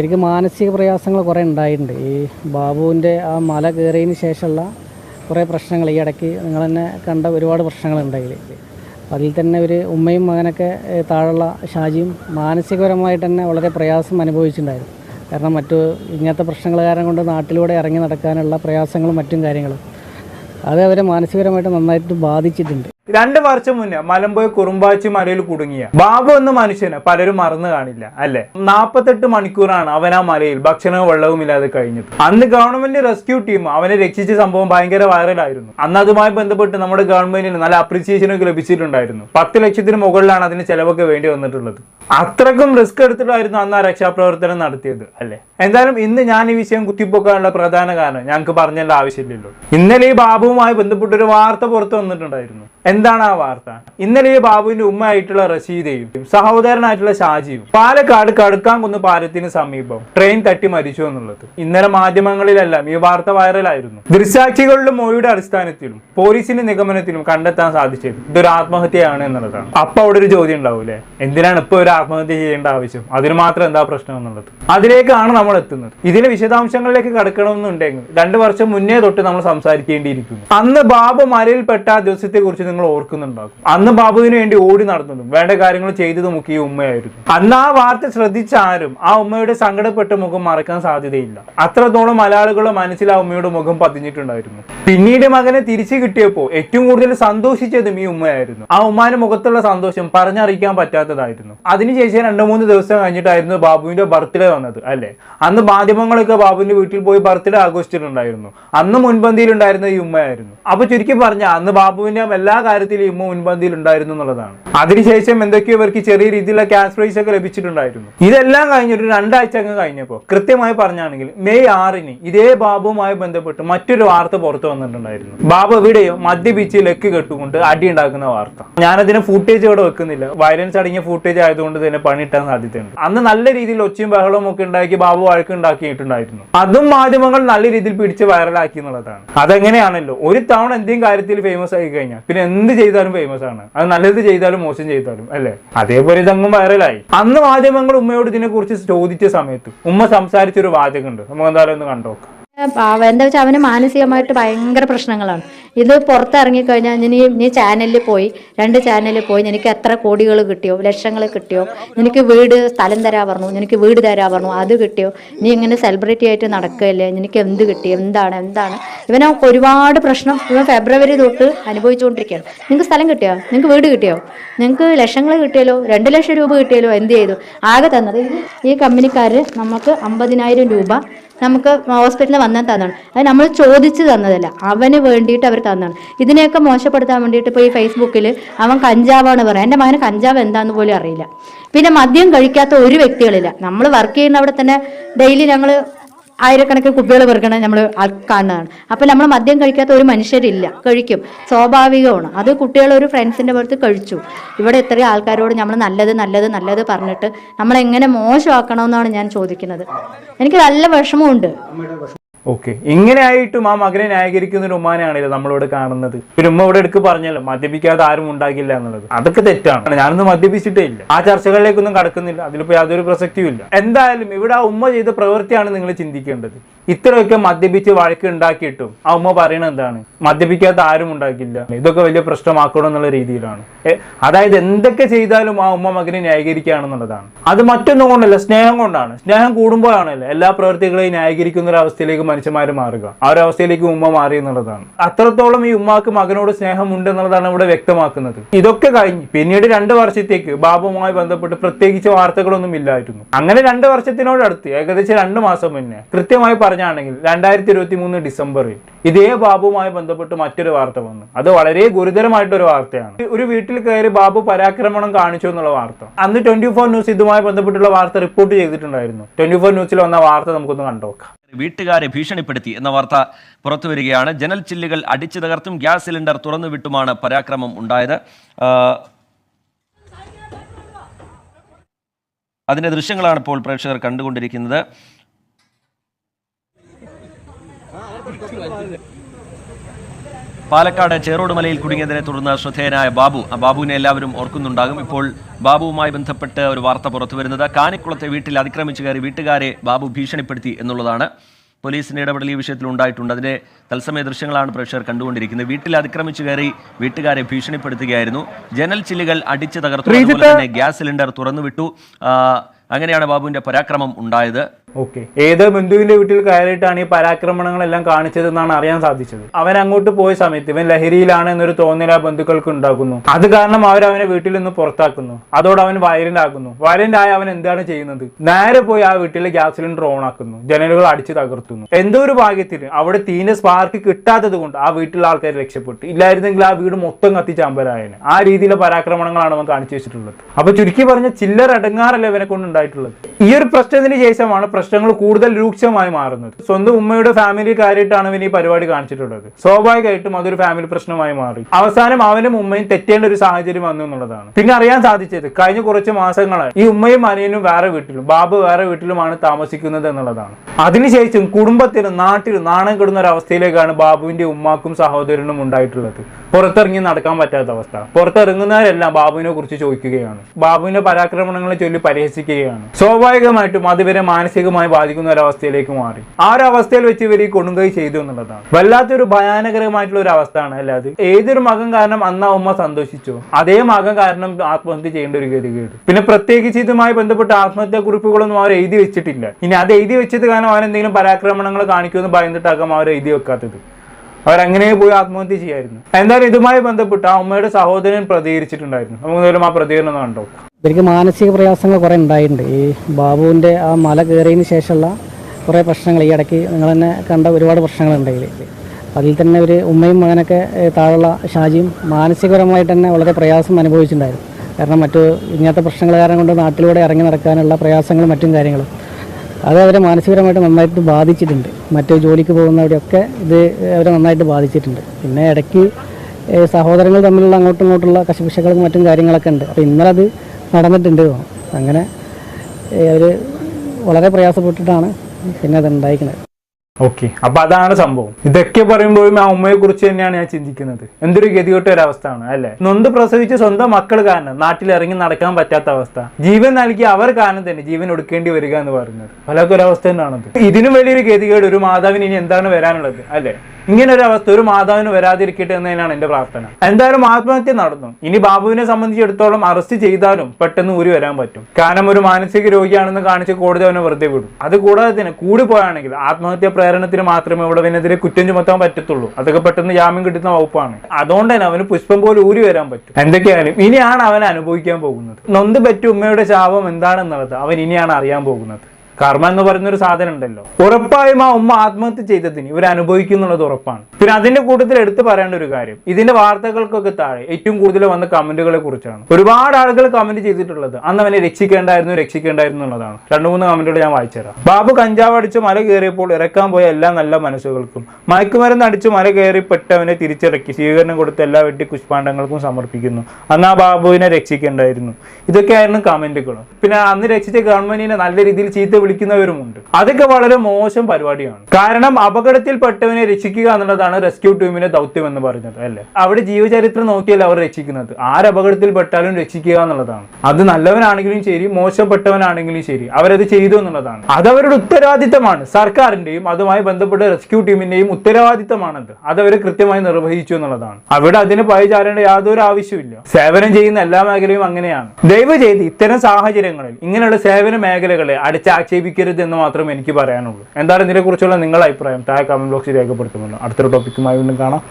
എനിക്ക് മാനസിക പ്രയാസങ്ങൾ കുറേ ഉണ്ടായിട്ടുണ്ട്. ഈ ബാബുവിന്റെ ആ മല കയറിയതിന് ശേഷമുള്ള കുറേ പ്രശ്നങ്ങൾ ഈ ഇടയ്ക്ക് നിങ്ങൾ തന്നെ കണ്ട ഒരുപാട് പ്രശ്നങ്ങളുണ്ടായില്ല അതിൽ തന്നെ ഒരു ഉമ്മയും മകനൊക്കെ താഴെയുള്ള ഷാജിയും മാനസികപരമായിട്ട് തന്നെ വളരെ പ്രയാസം അനുഭവിച്ചിട്ടുണ്ടായിരുന്നു. കാരണം മറ്റു ഇങ്ങനത്തെ പ്രശ്നങ്ങൾ കാരണം കൊണ്ട് നാട്ടിലൂടെ ഇറങ്ങി നടക്കാനുള്ള പ്രയാസങ്ങളും മറ്റും കാര്യങ്ങളും അത് അവരെ മാനസികപരമായിട്ട് നന്നായിട്ട് ബാധിച്ചിട്ടുണ്ട്. രണ്ട് വർഷം മുന്നേ മലമ്പുഴ കുറുമ്പാച്ചി മലയിൽ കുടുങ്ങിയ. ബാബു എന്ന മനുഷ്യനെ പലരും മറന്നു കാണില്ല അല്ലെ? നാൽപ്പത്തെട്ട് മണിക്കൂറാണ് അവൻ ആ മലയിൽ ഭക്ഷണവും വെള്ളവും ഇല്ലാതെ കഴിഞ്ഞത്. അന്ന് ഗവൺമെന്റ് റെസ്ക്യൂ ടീം അവനെ രക്ഷിച്ച സംഭവം ഭയങ്കര വൈറലായിരുന്നു അന്ന് അതുമായി ബന്ധപ്പെട്ട് നമ്മുടെ ഗവൺമെന്റിന് നല്ല അപ്രീസിയേഷൻ ഒക്കെ ലഭിച്ചിട്ടുണ്ടായിരുന്നു. പത്ത് ലക്ഷത്തിന് മുകളിലാണ് അതിന് ചെലവൊക്കെ വേണ്ടി വന്നിട്ടുള്ളത്. അത്രക്കും റിസ്ക് എടുത്തിട്ടായിരുന്നു അന്ന് ആ രക്ഷാപ്രവർത്തനം നടത്തിയത് അല്ലെ? എന്തായാലും ഇന്ന് ഞാൻ ഈ വിഷയം കുത്തിപ്പൊക്കാനുള്ള പ്രധാന കാരണം ഞങ്ങൾക്ക് പറഞ്ഞേണ്ട ആവശ്യമില്ലല്ലോ. ഇന്നലെ ഈ ബാബുവുമായി ബന്ധപ്പെട്ട ഒരു വാർത്ത പുറത്തു വന്നിട്ടുണ്ടായിരുന്നു. എന്താണ് ആ വാർത്ത? ഇന്നലെ ഈ ബാബുവിന്റെ ഉമ്മയായിട്ടുള്ള റഷീദയും സഹോദരനായിട്ടുള്ള ഷാജിയും പാലക്കാട് കടുക്കാംകുന്ന് പാലത്തിന് സമീപം ട്രെയിൻ തട്ടി മരിച്ചു എന്നുള്ളത്. ഇന്നലെ മാധ്യമങ്ങളിലെല്ലാം ഈ വാർത്ത വൈറലായിരുന്നു. ദൃശാക്ഷികളുടെ മൊഴിയുടെ അടിസ്ഥാനത്തിലും പോലീസിന്റെ നിഗമനത്തിലും കണ്ടെത്താൻ സാധിച്ചത് ഇതൊരു ആത്മഹത്യയാണ് എന്നുള്ളതാണ്. അപ്പൊ അവിടെ ഒരു ചോദ്യം ഉണ്ടാവൂലേ? എന്തിനാണ് ഇപ്പൊ ഒരു ആത്മഹത്യ ചെയ്യേണ്ട ആവശ്യം? അതിന് മാത്രം എന്താ പ്രശ്നം എന്നുള്ളത്? അതിലേക്കാണ് നമ്മൾ എത്തുന്നത്. ഇതിന് വിശദാംശങ്ങളിലേക്ക് കടക്കണമെന്നുണ്ടെങ്കിൽ രണ്ടു വർഷം മുന്നേ തൊട്ട് നമ്മൾ സംസാരിക്കേണ്ടിയിരിക്കുന്നു. അന്ന് ബാബു മലയിൽപ്പെട്ട ആ ദിവസത്തെ കുറിച്ച് നിങ്ങൾ ഓർക്കുന്നുണ്ടാകും. അന്ന് ബാബുവിന് വേണ്ടി ഓടി നടന്നതും വേണ്ട കാര്യങ്ങൾ ചെയ്തതും ഒക്കെ ഈ ഉമ്മയായിരുന്നു. അന്ന് ആ വാർത്ത ശ്രദ്ധിച്ച ആരും ആ ഉമ്മയുടെ സങ്കടപ്പെട്ട മുഖം മറക്കാൻ സാധ്യതയില്ല. അത്രത്തോളം മലയാളികളുടെ മനസ്സിൽ ആ ഉമ്മയുടെ മുഖം പതിഞ്ഞിട്ടുണ്ടായിരുന്നു. പിന്നീട് മകനെ തിരിച്ചു കിട്ടിയപ്പോൾ ഏറ്റവും കൂടുതൽ സന്തോഷിച്ചതും ഈ ഉമ്മയായിരുന്നു. ആ ഉമ്മാന്റെ മുഖത്തുള്ള സന്തോഷം പറഞ്ഞറിയിക്കാൻ പറ്റാത്തതായിരുന്നു. അതിനുശേഷം രണ്ടു മൂന്ന് ദിവസം കഴിഞ്ഞിട്ടായിരുന്നു ബാബുവിന്റെ ബർത്ത്ഡേ വന്നത് അല്ലെ? അന്ന് മാധ്യമങ്ങളൊക്കെ ബാബുവിന്റെ വീട്ടിൽ പോയി ബർത്ത്ഡേ ആഘോഷിച്ചിട്ടുണ്ടായിരുന്നു. അന്ന് മുൻപന്തിയിൽ ഉണ്ടായിരുന്ന ഈ ഉമ്മയായിരുന്നു. അപ്പൊ ചുരുക്കി പറഞ്ഞ അന്ന് ബാബുവിന്റെ എല്ലാ കാര്യത്തിലും ഇമ്മ മുൻപന്തിയിൽ ഉണ്ടായിരുന്നു എന്നുള്ളതാണ്. അതിനുശേഷം എന്തൊക്കെയോ ഇവർക്ക് ചെറിയ രീതിയിലുള്ള ക്യാഷ് പ്രൈസ് ഒക്കെ ലഭിച്ചിട്ടുണ്ടായിരുന്നു. ഇതെല്ലാം കഴിഞ്ഞൊരു രണ്ടാഴ്ച അങ്ങ് കഴിഞ്ഞപ്പോൾ കൃത്യമായി പറഞ്ഞാണെങ്കിൽ മെയ് ആറിന് ഇതേ ബാബുവുമായി ബന്ധപ്പെട്ട് മറ്റൊരു വാർത്ത പുറത്തു വന്നിട്ടുണ്ടായിരുന്നു. ബാബു എവിടെയോ മദ്യപിച്ച് ലക്ക് കെട്ടുകൊണ്ട് അടി ഉണ്ടാക്കുന്ന വാർത്ത. ഞാനതിന് ഫൂട്ടേജ് ഇവിടെ വെക്കുന്നില്ല. വയലൻസ് അടങ്ങിയ ഫൂട്ടേജ് ആയതുകൊണ്ട് തന്നെ പണിയിട്ടാൻ സാധ്യതയുണ്ട്. അന്ന് നല്ല രീതിയിൽ ഒച്ചയും ബഹളവും ഒക്കെ ഉണ്ടാക്കി ബാബു വഴക്ക് ഉണ്ടാക്കിയിട്ടുണ്ടായിരുന്നു. അതും മാധ്യമങ്ങൾ നല്ല രീതിയിൽ പിടിച്ച് വൈറലാക്കി എന്നുള്ളതാണ്. അതെങ്ങനെയാണല്ലോ ഒരു തവണ എന്തെങ്കിലും കാര്യത്തിൽ ഫേമസ് ആയി കഴിഞ്ഞാൽ പിന്നെ എന്ത് ചെയ്താലും ഫേമസ് ആണ്. അത് നല്ലത് ചെയ്താലും മോശം ചെയ്താലും അല്ലേ? അതേപോലെ ഇതങ്ങും വൈറലായി അന്ന് മാധ്യമങ്ങൾ ഉമ്മയോട് ഇതിനെ കുറിച്ച് ചോദിച്ച സമയത്ത് ഉമ്മ സംസാരിച്ചൊരു വാചകമുണ്ട്. നമുക്ക് എന്തായാലും ഒന്ന് കണ്ടോക്കാം എന്താ വെച്ചാൽ അവന് മാനസികമായിട്ട് ഭയങ്കര പ്രശ്നങ്ങളാണ്. ഇത് പുറത്തിറങ്ങിക്കഴിഞ്ഞാൽ ഇനി നീ ചാനലിൽ പോയി. രണ്ട് ചാനലിൽ പോയി. എനിക്ക് എത്ര കോടികൾ കിട്ടിയോ? ലക്ഷങ്ങൾ കിട്ടിയോ? എനിക്ക് വീട് സ്ഥലം തരാ പറഞ്ഞു. എനിക്ക് വീട് തരാ പറഞ്ഞു. അത് കിട്ടിയോ? നീ ഇങ്ങനെ സെലിബ്രിറ്റി ആയിട്ട് നടക്കുകയല്ലേ? എനിക്ക് എന്ത് കിട്ടി? എന്താണ്? എന്താണ്? ഇവനെ ഒരുപാട് പ്രശ്നം ഇവൻ ഫെബ്രുവരി തൊട്ട് അനുഭവിച്ചുകൊണ്ടിരിക്കുകയാണ്. നിങ്ങൾക്ക് സ്ഥലം കിട്ടിയോ? നിങ്ങൾക്ക് വീട് കിട്ടിയോ? നിങ്ങൾക്ക് ലക്ഷങ്ങൾ കിട്ടിയല്ലോ? രണ്ട് ലക്ഷം രൂപ കിട്ടിയല്ലോ? എന്ത് ചെയ്തു? ആകെ തന്നത് ഈ കമ്പനിക്കാർ നമുക്ക് അമ്പതിനായിരം രൂപ നമുക്ക് ഹോസ്പിറ്റലിൽ വന്നാൽ തന്നാണ് അത് നമ്മൾ ചോദിച്ചു തന്നതല്ല. അവന് വേണ്ടിയിട്ട് അവർ തന്നാണ് ഇതിനെയൊക്കെ മോശപ്പെടുത്താൻ വേണ്ടിയിട്ട് ഇപ്പോൾ ഈ ഫേസ്ബുക്കിൽ അവൻ കഞ്ചാവാണ് പറയുക എന്റെ മകന് കഞ്ചാവ് എന്താണെന്ന് പോലും അറിയില്ല. പിന്നെ മദ്യം കഴിക്കാത്ത ഒരു വ്യക്തികളില്ല. നമ്മൾ വർക്ക് ചെയ്യുന്ന അവിടെ തന്നെ ഡെയിലി ഞങ്ങൾ ആയിരക്കണക്കിന് കുപ്പികൾ വെറുക്കണ നമ്മൾ കാണുന്നതാണ്. അപ്പം നമ്മൾ മദ്യം കഴിക്കാത്ത ഒരു മനുഷ്യരില്ല. കഴിക്കും. സ്വാഭാവികമാണ്. അത് കുട്ടികൾ ഒരു ഫ്രണ്ട്സിന്റെ പുറത്ത് കഴിച്ചു. ഇവിടെ ഇത്രയും ആൾക്കാരോട് നമ്മൾ നല്ലത് നല്ലത് നല്ലത് പറഞ്ഞിട്ട് നമ്മൾ എങ്ങനെ മോശമാക്കണമെന്നാണ് ഞാൻ ചോദിക്കുന്നത്. എനിക്ക് നല്ല വിഷമമുണ്ട്. ഓക്കെ. ഇങ്ങനെയായിട്ടും ആ മകനെ ന്യായീകരിക്കുന്ന ഒരു ഉമ്മാനാണല്ലോ നമ്മളിവിടെ കാണുന്നത്. പിന്നെ ഉമ്മ ഇവിടെ എടുക്ക് പറഞ്ഞല്ലോ മദ്യപിക്കാതെ ആരും ഉണ്ടാകില്ല എന്നുള്ളത്. അതൊക്കെ തെറ്റാണ്. ഞാനൊന്നും മദ്യപിച്ചിട്ടേ ഇല്ല. ആ ചർച്ചകളിലേക്കൊന്നും കടക്കുന്നില്ല. അതിലിപ്പോ യാതൊരു പ്രസക്തിയും ഇല്ല. എന്തായാലും ഇവിടെ ആ ഉമ്മ ചെയ്ത പ്രവൃത്തിയാണ് നിങ്ങൾ ചിന്തിക്കേണ്ടത്. ഇത്രയൊക്കെ മദ്യപിച്ച് വഴക്ക് ഉണ്ടാക്കിയിട്ടും ആ ഉമ്മ പറയണത് എന്താണ്? മദ്യപിക്കാത്ത ആരും ഉണ്ടാക്കില്ല ഇതൊക്കെ വലിയ പ്രശ്നമാക്കണം എന്നുള്ള രീതിയിലാണ്. അതായത് എന്തൊക്കെ ചെയ്താലും ആ ഉമ്മ മകനെ ന്യായീകരിക്കുകയാണെന്നുള്ളതാണ്. അത് മറ്റൊന്നും കൊണ്ടല്ല സ്നേഹം കൊണ്ടാണ്. സ്നേഹം കൂടുമ്പോഴാണല്ലോ എല്ലാ പ്രവൃത്തികളെയും ന്യായീകരിക്കുന്ന ഒരു അവസ്ഥയിലേക്ക് മനുഷ്യന്മാർ മാറുക. ആ ഒരു അവസ്ഥയിലേക്ക് ഉമ്മ മാറി എന്നുള്ളതാണ്. അത്രത്തോളം ഈ ഉമ്മാക്ക് മകനോട് സ്നേഹമുണ്ട് എന്നുള്ളതാണ് ഇവിടെ വ്യക്തമാക്കുന്നത്. ഇതൊക്കെ കഴിഞ്ഞ് പിന്നീട് രണ്ട് വർഷത്തേക്ക് ബാബുമായി ബന്ധപ്പെട്ട് പ്രത്യേകിച്ച് വാർത്തകളൊന്നും ഇല്ലായിരുന്നു. അങ്ങനെ രണ്ട് വർഷത്തിനോടടുത്ത് ഏകദേശം രണ്ട് മാസം മുന്നേ കൃത്യമായി പറഞ്ഞാണെങ്കിൽ രണ്ടായിരത്തി ഇരുപത്തി മൂന്ന് ഡിസംബറിൽ ഇതേ ബാബുവുമായി ബന്ധപ്പെട്ട് മറ്റൊരു വാർത്ത വന്നു. അത് വളരെ ഗുരുതരമായിട്ടൊരു വാർത്തയാണ്. ഒരു വീട്ടിൽ കയറി ബാബു പരാക്രമണം കാണിച്ചു എന്നുള്ള വാർത്ത. അന്ന് ട്വന്റി ഫോർ ന്യൂസ് ഇതുമായി ബന്ധപ്പെട്ടുള്ള വാർത്ത റിപ്പോർട്ട് ചെയ്തിട്ടുണ്ടായിരുന്നു. ട്വന്റി ഫോർ ന്യൂസിൽ വന്ന വാർത്ത നമുക്കൊന്ന് കണ്ടുനോക്കാം. വീട്ടുകാരെ ഭീഷണിപ്പെടുത്തി എന്ന വാർത്ത പുറത്തു വരികയാണ്. ജനൽ ചില്ലുകൾ അടിച്ചു തകർത്തും ഗ്യാസ് സിലിണ്ടർ തുറന്നു വിട്ടുമാണ് പരാക്രമം ഉണ്ടായത്. അതിന്റെ ദൃശ്യങ്ങളാണ് ഇപ്പോൾ പ്രേക്ഷകർ കണ്ടുകൊണ്ടിരിക്കുന്നത്. പാലക്കാട് ചേറോട് മലയിൽ കുടുങ്ങിയതിനെ തുടർന്ന് ശ്രദ്ധേയനായ ബാബു. ആ ബാബുവിനെ എല്ലാവരും ഓർക്കുന്നുണ്ടാകും. ഇപ്പോൾ ബാബുവുമായി ബന്ധപ്പെട്ട് ഒരു വാർത്ത പുറത്തുവരുന്നത് കാനിക്കുളത്തെ വീട്ടിൽ അതിക്രമിച്ചു കയറി വീട്ടുകാരെ ബാബു ഭീഷണിപ്പെടുത്തി എന്നുള്ളതാണ്. പോലീസിന്റെ ഇടപെടൽ ഈ വിഷയത്തിൽ ഉണ്ടായിട്ടുണ്ട്. അതിന്റെ തത്സമയ ദൃശ്യങ്ങളാണ് പ്രേക്ഷകർ കണ്ടുകൊണ്ടിരിക്കുന്നത്. വീട്ടിൽ അതിക്രമിച്ചു കയറി വീട്ടുകാരെ ഭീഷണിപ്പെടുത്തുകയായിരുന്നു. ജനൽ ചില്ലുകൾ അടിച്ചു തകർത്തു ഗ്യാസ് സിലിണ്ടർ തുറന്നുവിട്ടു. അങ്ങനെയാണ് ബാബുവിന്റെ പരാക്രമം ഉണ്ടായത്. ഓക്കെ. ഏത് ബന്ധുവിന്റെ വീട്ടിൽ കയറിയിട്ടാണ് ഈ പരാക്രമണങ്ങളെല്ലാം കാണിച്ചതെന്നാണ് അറിയാൻ സാധിച്ചത്? അവൻ അങ്ങോട്ട് പോയ സമയത്ത് ഇവൻ ലഹരിയിലാണ് എന്നൊരു തോന്നൽ ആ ബന്ധുക്കൾക്ക് ഉണ്ടാക്കുന്നു. അത് കാരണം അവർ അവനെ വീട്ടിൽ നിന്ന് പുറത്താക്കുന്നു. അതോടെ അവൻ വയലന്റ് ആകുന്നു വയലന്റ് ആയ അവൻ എന്താണ് ചെയ്യുന്നത്? നേരെ പോയി ആ വീട്ടിലെ ഗ്യാസ് സിലിണ്ടർ ഓൺ ആക്കുന്നു. ജനലുകൾ അടിച്ചു തകർത്തുന്നു. എന്തോ ഒരു ഭാഗ്യത്തിന് അവിടെ തീന്റെ സ്പാർക്ക് കിട്ടാത്തത് കൊണ്ട് ആ വീട്ടിലെ ആൾക്കാർ രക്ഷപ്പെട്ടു. ഇല്ലായിരുന്നെങ്കിൽ ആ വീട് മൊത്തം കത്തിച്ചാമ്പലായനെ ആ രീതിയിലെ പരാക്രമണങ്ങളാണ് അവൻ കാണിച്ചു വെച്ചിട്ടുള്ളത്. അപ്പൊ ചുരുക്കി പറഞ്ഞ ചില്ലർ അടങ്ങാറല്ല ഇവനെ കൊണ്ട് ഉണ്ടായിട്ടുള്ളത്? ഈ ഒരു പ്രശ്നത്തിന് ശേഷമാണ് പ്രശ്നങ്ങൾ കൂടുതൽ രൂക്ഷമായി മാറുന്നത്. സ്വന്തം ഉമ്മയുടെ ഫാമിലി കാര്യമായിട്ടാണ് ഇവന് ഈ പരിപാടി കാണിച്ചിട്ടുള്ളത്. സ്വാഭാവികമായിട്ടും അതൊരു ഫാമിലി പ്രശ്നമായി മാറി. അവസാനം അവനും ഉമ്മയും തെറ്റേണ്ട ഒരു സാഹചര്യം വന്നു എന്നുള്ളതാണ്. പിന്നെ അറിയാൻ സാധിച്ചത് കഴിഞ്ഞ കുറച്ച് മാസങ്ങളായി ഈ ഉമ്മയും അനിയനും വേറെ വീട്ടിലും ബാബു വേറെ വീട്ടിലുമാണ് താമസിക്കുന്നത് എന്നുള്ളതാണ്. അതിനുശേഷം കുടുംബത്തിനും നാട്ടിലും നാണം കെടുന്ന ഒരു അവസ്ഥയിലേക്കാണ് ബാബുവിന്റെ ഉമ്മാക്കും സഹോദരനും ഉണ്ടായിട്ടുള്ളത്. പുറത്തിറങ്ങി നടക്കാൻ പറ്റാത്ത അവസ്ഥ. പുറത്തിറങ്ങുന്നവരെല്ലാം ബാബുവിനെ കുറിച്ച് ചോദിക്കുകയാണ്. ബാബുവിന്റെ പരാക്രമണങ്ങളെ ചൊല്ലി പരിഹസിക്കുകയാണ്. സ്വാഭാവികമായിട്ടും അതുവരെ ഇവരെ മാനസികമായി ബാധിക്കുന്ന ഒരവസ്ഥയിലേക്ക് മാറി. ആ ഒരു അവസ്ഥയിൽ വെച്ച് ഇവർ ഈ കൊടുങ്കൈ ചെയ്തു എന്നുള്ളതാണ്. വല്ലാത്തൊരു ഭയാനകരമായിട്ടുള്ള ഒരു അവസ്ഥയാണ് അല്ലാതെ ഏതൊരു മകൻ കാരണം അന്ന് ഉമ്മ സന്തോഷിച്ചു? അതേ മകൻ കാരണം ആത്മഹത്യ ചെയ്യേണ്ട ഒരു ഗതികേട്. പിന്നെ പ്രത്യേകിച്ച് ഇതുമായി ബന്ധപ്പെട്ട ആത്മഹത്യാ കുറിപ്പുകളൊന്നും അവർ എഴുതി വെച്ചിട്ടില്ല. ഇനി അത് എഴുതി വെച്ചത് കാരണം അവൻ എന്തെങ്കിലും പരാക്രമണങ്ങൾ കാണിക്കുമെന്ന് ഭയന്നിട്ടാകാം അവർ എഴുതി വെക്കാത്തത്. അവരങ്ങനെ പോയി ആത്മഹത്യ ചെയ്യായിരുന്നു. എന്തായാലും ഇതുമായി ബന്ധപ്പെട്ട് ആ സഹോദരൻ പ്രതികരിച്ചിട്ടുണ്ടായിരുന്നു. നമുക്ക് എന്തായാലും ആ പ്രതികരണം കണ്ടോ എനിക്ക് മാനസിക പ്രയാസങ്ങൾ കുറേ ഉണ്ടായിട്ടുണ്ട്. ഈ ബാബുവിന്റെ ആ മല കയറിയതിന് ശേഷമുള്ള കുറേ പ്രശ്നങ്ങൾ ഈ ഇടയ്ക്ക് നിങ്ങൾ തന്നെ കണ്ട ഒരുപാട് പ്രശ്നങ്ങളുണ്ട് ഇതിൽ. അതിൽ തന്നെ ഒരു ഉമ്മയും മകനൊക്കെ താഴെയുള്ള ഷാജിയും മാനസികപരമായിട്ട് തന്നെ വളരെ പ്രയാസം അനുഭവിച്ചിട്ടുണ്ടായിരുന്നു. കാരണം മറ്റു ഇങ്ങനത്തെ പ്രശ്നങ്ങൾ കാരണം കൊണ്ട് നാട്ടിലൂടെ ഇറങ്ങി നടക്കാനുള്ള പ്രയാസങ്ങളും മറ്റും കാര്യങ്ങളും. അത് അവരെ മാനസികപരമായിട്ട് നന്നായിട്ട് ബാധിച്ചിട്ടുണ്ട്. മറ്റു ജോലിക്ക് പോകുന്നവരെയൊക്കെ ഇത് അവരെ നന്നായിട്ട് ബാധിച്ചിട്ടുണ്ട്. പിന്നെ ഇടയ്ക്ക് സഹോദരങ്ങൾ തമ്മിലുള്ള അങ്ങോട്ടും ഇങ്ങോട്ടുള്ള കശപിശകളും മറ്റും കാര്യങ്ങളൊക്കെ ഉണ്ട്. അപ്പോൾ ഇന്നലെ അത് നടന്നിട്ടുണ്ട്. അങ്ങനെ അവർ വളരെ പ്രയാസപ്പെട്ടിട്ടാണ് പിന്നെ അത് ഉണ്ടായിരിക്കുന്നത് ഓക്കെ. അപ്പൊ അതാണ് സംഭവം. ഇതൊക്കെ പറയുമ്പോഴും ആ ഉമ്മയെ കുറിച്ച് തന്നെയാണ് ഞാൻ ചിന്തിക്കുന്നത്. എന്തൊരു ഗതികെട്ട ഒരു അവസ്ഥയാണ് അല്ലെ? നൊന്ത് പ്രസവിച്ച് സ്വന്തം മക്കൾ കാരണം നാട്ടിൽ ഇറങ്ങി നടക്കാൻ പറ്റാത്ത അവസ്ഥ. ജീവൻ നൽകി അവർ കാരണം തന്നെ ജീവൻ ഒടുക്കേണ്ടി വരിക എന്ന് പറയുന്നത്. വല്ലാത്തൊരു അവസ്ഥ തന്നെയാണത്. ഇതിനും വലിയൊരു ഗതികേട് ഒരു മാതാവിന് ഇനി എന്താണ് വരാനുള്ളത് അല്ലെ? ഇങ്ങനെ ഒരു അവസ്ഥ ഒരു മാതാവിന് വരാതിരിക്കട്ടെ എന്നതിനാണ് എന്റെ പ്രാർത്ഥന. എന്തായാലും ആത്മഹത്യ നടന്നു. ഇനി ബാബുവിനെ സംബന്ധിച്ചിടത്തോളം അറസ്റ്റ് ചെയ്താലും പെട്ടെന്ന് ഊരി വരാൻ പറ്റും. കാരണം ഒരു മാനസിക രോഗിയാണെന്ന് കാണിച്ച് കോടതി അവനെ വെറുതെ വിടും. അത് കൂടാതെ തന്നെ കൂടി പോയാണെങ്കിൽ ആത്മഹത്യ പ്രേരണത്തിന് മാത്രമേ ഉള്ളവനെതിരെ കുറ്റം ചുമത്താൻ പറ്റത്തുള്ളൂ. അതൊക്കെ പെട്ടെന്ന് ജാമ്യം കിട്ടുന്ന വകുപ്പാണ്. അതുകൊണ്ട് തന്നെ അവന് പുഷ്പം പോലെ ഊരി വരാൻ പറ്റും. എന്തൊക്കെയായാലും ഇനിയാണ് അവൻ അനുഭവിക്കാൻ പോകുന്നത്. നൊന്ത് പറ്റി ഉമ്മയുടെ ശാപം എന്താണെന്നുള്ളത് അവൻ ഇനിയാണ് അറിയാൻ പോകുന്നത്. കർമ്മ എന്ന് പറയുന്ന ഒരു സാധനം ഉണ്ടല്ലോ. ഉറപ്പായും ആ ഉമ്മ ആത്മഹത്യ ചെയ്തതിന് ഇവർ അനുഭവിക്കുന്നുള്ളത് ഉറപ്പാണ്. പിന്നെ അതിന്റെ കൂട്ടത്തിൽ എടുത്തു പറയേണ്ട ഒരു കാര്യം ഇതിന്റെ വാർത്തകൾക്കൊക്കെ താഴെ ഏറ്റവും കൂടുതൽ വന്ന കമന്റുകളെ കുറിച്ചാണ്. ഒരുപാട് ആളുകൾ കമന്റ് ചെയ്തിട്ടുള്ളത് അന്ന് അവനെ രക്ഷിക്കേണ്ടായിരുന്നു രക്ഷിക്കേണ്ടായിരുന്നു എന്നുള്ളതാണ്. രണ്ടു മൂന്ന് കമന്റുകൾ ഞാൻ വായിച്ചുതരാം. ബാബു കഞ്ചാവ് അടിച്ച് മല കയറിയപ്പോൾ ഇറക്കാൻ പോയ എല്ലാ നല്ല മനസ്സുകൾക്കും മയക്കുമരുന്ന് അടിച്ച് മല കയറി പെട്ടവനെ തിരിച്ചിറക്കി സ്വീകരണം കൊടുത്ത എല്ലാ വെട്ടി പുഷ്പാണ്ഡങ്ങൾക്കും സമർപ്പിക്കുന്നു. അന്ന് ആ ബാബുവിനെ രക്ഷിക്കേണ്ടായിരുന്നു. ഇതൊക്കെയായിരുന്നു കമന്റുകൾ പിന്നെ അന്ന് രക്ഷിച്ച ഗവൺമെന്റിനെ നല്ല രീതിയിൽ ചീത്ത വിളിക്കുന്നവരുമുണ്ട്. അതൊക്കെ വളരെ മോശം പരിപാടിയാണ്. കാരണം അപകടത്തിൽപ്പെട്ടവനെ രക്ഷിക്കുക എന്നുള്ളതാണ് റെസ്ക്യൂ ടീമിന്റെ ദൗത്യം എന്ന് പറയുന്നത് അല്ലേ? അവിടെ ജീവചരിത്രം നോക്കിയല്ല അവർ രക്ഷിക്കുന്നത്. ആരപകടത്തിൽപ്പെട്ടാലും രക്ഷിക്കുക എന്നുള്ളതാണ്. അത് നല്ലവനാണെങ്കിലും ശരി മോശപ്പെട്ടവനാണെങ്കിലും ശരി അവരത് ചെയ്തു എന്നുള്ളതാണ്. അത് അവരുടെ ഉത്തരവാദിത്തമാണ്. സർക്കാരിന്റെയും അതുമായി ബന്ധപ്പെട്ട റെസ്ക്യൂ ടീമിന്റെയും ഉത്തരവാദിത്തമാണത്. അത് അവർ കൃത്യമായി നിർവഹിച്ചു എന്നുള്ളതാണ്. അവിടെ അതിന് പഴി ചാരേണ്ട യാതൊരു ആവശ്യമില്ല സേവനം ചെയ്യുന്ന എല്ലാ മേഖലയും അങ്ങനെയാണ്. ദയവ് ചെയ്ത് ഇത്തരം സാഹചര്യങ്ങളിൽ ഇങ്ങനെയുള്ള സേവന മേഖലകളെ അടിച്ചാക്ഷേപിക്കരുത് എന്ന് മാത്രമേ എനിക്ക് പറയാനുള്ളൂ. എന്താണ് ഇതിനെക്കുറിച്ചുള്ള നിങ്ങളുടെ അഭിപ്രായം? താഴെ കമന്റ് ബോക്സിൽ രേഖപ്പെടുത്തുമല്ലോ. അടുത്തൊരു ടോപ്പിക്കുമായി വീണ്ടും കാണാം.